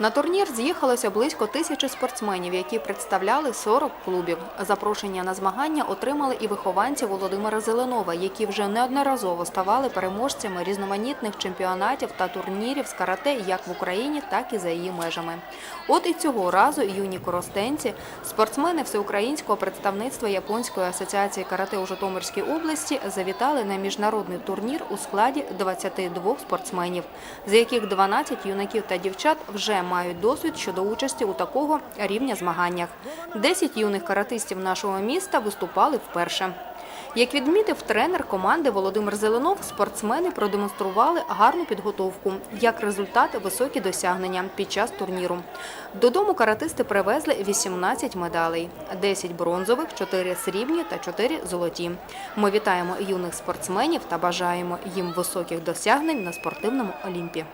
На турнір з'їхалося близько тисячі спортсменів, які представляли 40 клубів. Запрошення на змагання отримали і вихованці Володимира Зеленова, які вже неодноразово ставали переможцями різноманітних чемпіонатів та турнірів з карате як в Україні, так і за її межами. От і цього разу юні коростенці, спортсмени всеукраїнського представництва Японської асоціації карате у Житомирській області завітали на міжнародний турнір у складі 22 спортсменів, з яких 12 юнаків та дівчат вже мають досвід щодо участі у такого рівня змаганнях. 10 юних каратистів нашого міста виступали вперше. Як відмітив тренер команди Володимир Зеленов, спортсмени продемонстрували гарну підготовку, як результат високі досягнення під час турніру. Додому каратисти привезли 18 медалей: 10 бронзових, 4 срібні та 4 золоті. Ми вітаємо юних спортсменів та бажаємо їм високих досягнень на спортивному олімпі.